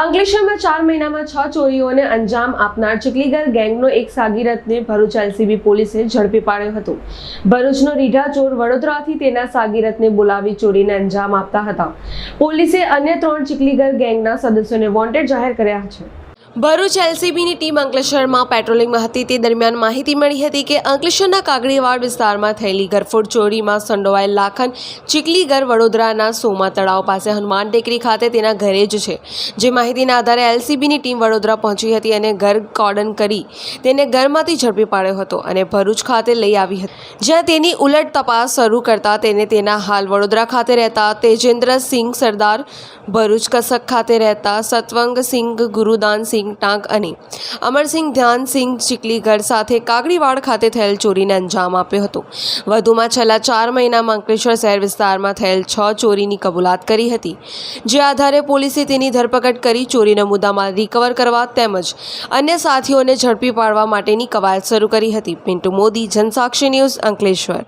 અંકલેશ્વરમાં ચાર મહિનામાં છ ચોરીઓને અંજામ આપનાર ચીખલીગર ગેંગનો એક સાગીરથને ભરૂચ એલસીબી પોલીસે ઝડપી પાડ્યો હતો. ભરૂચનો રીઢા ચોર વડોદરાથી તેના સાગીરથને બોલાવી ચોરીને અંજામ આપતા હતા. પોલીસે અન્ય ત્રણ ચીખલીગર ગેંગના સદસ્યોને વોન્ટેડ જાહેર કર્યા છે. ભરૂચ એલસીબીની ટીમ અંકલેશ્વરમાં પેટ્રોલિંગમાં હતી. તે દરમિયાન માહિતી મળી હતી કે અંકલેશ્વરના કાગડીવાડ વિસ્તારમાં થયેલી ઘરફોડ ચોરીમાં સંડોવાયેલ લાખન ચીકલીગર વડોદરાના સોમા તળાવ પાસે હનુમાન ટેકરી ખાતે તેના ઘરે જ છે. જે માહિતીના આધારે એલસીબીની ટીમ વડોદરા પહોંચી હતી અને ઘર કોર્ડન કરી તેને ઘરમાંથી ઝડપી પાડ્યો હતો અને ભરૂચ ખાતે લઈ આવી હતી. જ્યાં તેની ઉલટ તપાસ શરૂ કરતા તેને તેના હાલ વડોદરા ખાતે રહેતા તેજેન્દ્રસિંહ સરદાર, ભરૂચ કસક ખાતે રહેતા સતવંગસિંહ ગુરુદાનસિંહ ટાંક અને અમરસિંહ ધ્યાનસિંહ ચીકલીગઢ સાથે કાગડીવાડ ખાતે થયેલ ચોરીને અંજામ આપ્યો હતો. વધુમાં છેલ્લા ચાર મહિનામાં અંકલેશ્વર શહેર વિસ્તારમાં થયેલ છ ચોરીની કબૂલાત કરી હતી. જે આધારે પોલીસે તેની ધરપકડ કરી ચોરીનો મુદ્દામાલ રિકવર કરવા તેમજ અન્ય સાથીઓને ઝડપી પાડવા માટેની કવાયત શરૂ કરી હતી. પિન્ટુ મોદી, જનસાક્ષી ન્યૂઝ અંકલેશ્વર.